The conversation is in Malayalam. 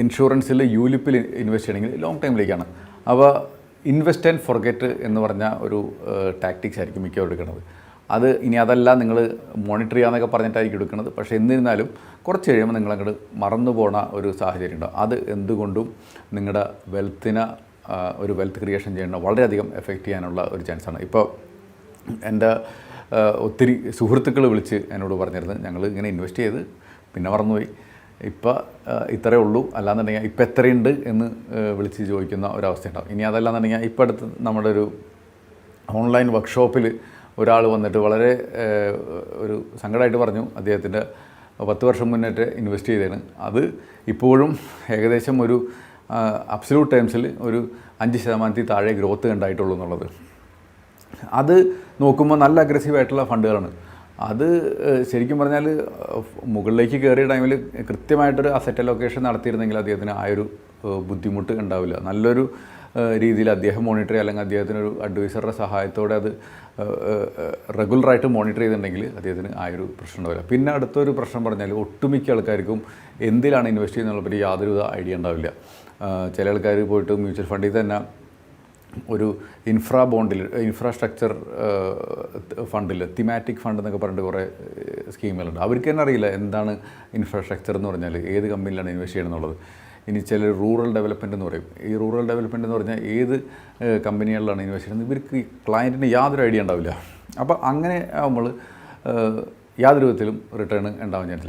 ഇൻഷുറൻസിൽ യൂലിപ്പിൽ ഇൻവെസ്റ്റ് ചെയ്യണമെങ്കിൽ ലോങ് ടൈമിലേക്കാണ് അപ്പോൾ ഇൻവെസ്റ്റ് ആൻഡ് ഫൊർഗെറ്റ് എന്ന് പറഞ്ഞ ഒരു ടാക്ടിക്സ് ആയിരിക്കും മിക്കവരും എടുക്കുന്നത്. അത് ഇനി അതല്ല നിങ്ങൾ മോണിറ്റർ ചെയ്യാന്നൊക്കെ പറഞ്ഞിട്ടായിരിക്കും എടുക്കുന്നത്. പക്ഷേ എന്നിരുന്നാലും കുറച്ച് കഴിയുമ്പോൾ നിങ്ങൾ അങ്ങോട്ട് മറന്നു പോണ ഒരു സാഹചര്യം ഉണ്ടാവും. അത് എന്തുകൊണ്ടും നിങ്ങളുടെ വെൽത്തിനെ ഒരു വെൽത്ത് ക്രിയേഷൻ ചെയ്യുന്ന വളരെയധികം എഫക്റ്റ് ചെയ്യാനുള്ള ഒരു ചാൻസാണ് ഇപ്പോൾ എന്റെ ഒത്തിരി സുഹൃത്തുക്കൾ വിളിച്ച് എന്നോട് പറഞ്ഞിരുന്നത് ഞങ്ങൾ ഇങ്ങനെ ഇൻവെസ്റ്റ് ചെയ്ത് പിന്നെ മറന്നുപോയി. ഇപ്പം ഇത്രയേ ഉള്ളൂ. അല്ലാന്നുണ്ടെങ്കിൽ ഇപ്പം എത്രയുണ്ട് എന്ന് വിളിച്ച് ചോദിക്കുന്ന ഒരവസ്ഥ ഉണ്ടാവും ഇനി അതല്ലാന്നുണ്ടെങ്കിൽ ഇപ്പം അടുത്ത് നമ്മുടെ ഒരു ഓൺലൈൻ വർക്ക്ഷോപ്പിൽ ഒരാൾ വന്നിട്ട് വളരെ ഒരു സങ്കടമായിട്ട് പറഞ്ഞു അദ്ദേഹത്തിന്റെ പത്ത് വർഷം മുന്നേറ്റ് ഇൻവെസ്റ്റ് ചെയ്തതാണ് അത് ഇപ്പോഴും ഏകദേശം ഒരു അബ്സല്യൂട്ട് ടേംസിൽ ഒരു അഞ്ച് ശതമാനത്തിൽ താഴെ ഗ്രോത്ത് ഉണ്ടായിട്ടുള്ളൂ എന്നുള്ളത്. അത് നോക്കുമ്പോൾ നല്ല അഗ്രസീവായിട്ടുള്ള ഫണ്ടുകളാണ്. അത് ശരിക്കും പറഞ്ഞാൽ മുകളിലേക്ക് കയറിയ ടൈമിൽ കൃത്യമായിട്ടൊരു അസറ്റ് അലൊക്കേഷൻ നടത്തിയിരുന്നെങ്കിൽ അദ്ദേഹത്തിന് ആ ഒരു ബുദ്ധിമുട്ട് ഉണ്ടാവില്ല. നല്ലൊരു രീതിയിൽ അദ്ദേഹം മോണിറ്റർ ചെയ്യുക അല്ലെങ്കിൽ അദ്ദേഹത്തിനൊരു അഡ്വൈസറുടെ സഹായത്തോടെ അത് റെഗുലറായിട്ട് മോണിറ്റർ ചെയ്തിട്ടുണ്ടെങ്കിൽ അദ്ദേഹത്തിന് ആ ഒരു പ്രശ്നം ഉണ്ടാവില്ല. പിന്നെ അടുത്തൊരു പ്രശ്നം പറഞ്ഞാൽ ഒട്ടുമിക്ക ആൾക്കാർക്കും എന്തിലാണ് ഇൻവെസ്റ്റ് ചെയ്യുന്നതിനെ പറ്റി യാതൊരുവിധ ഐഡിയ ഉണ്ടാവില്ല. ചില ആൾക്കാർ പോയിട്ട് മ്യൂച്വൽ ഫണ്ടിൽ തന്നെ ഒരു ഇൻഫ്രാ ബോണ്ടിൽ ഇൻഫ്രാസ്ട്രക്ചർ ഫണ്ടിൽ തിമാറ്റിക് ഫണ്ട് എന്നൊക്കെ പറഞ്ഞിട്ട് കുറേ സ്കീമുകളുണ്ട് അവർക്ക് തന്നെ അറിയില്ല എന്താണ് ഇൻഫ്രാസ്ട്രക്ചർ എന്ന് പറഞ്ഞാൽ ഏത് കമ്പനിയിലാണ് ഇൻവെസ്റ്റ് ചെയ്യണമെന്നുള്ളത് ഇനി ചില റൂറൽ ഡെവലപ്മെന്റ് എന്ന് പറയും. ഈ റൂറൽ ഡെവലപ്മെന്റ് എന്ന് പറഞ്ഞാൽ ഏത് കമ്പനികളിലാണ് ഇൻവെസ്റ്റ് ചെയ്യുന്നത്? ഇവർക്ക് ക്ലയന്റിന് യാതൊരു ഐഡിയ ഉണ്ടാവില്ല. അപ്പോൾ അങ്ങനെ നമ്മൾ യാതൊരു വിധത്തിലും റിട്ടേൺ ഉണ്ടാവാൻ ചാൻസില്ല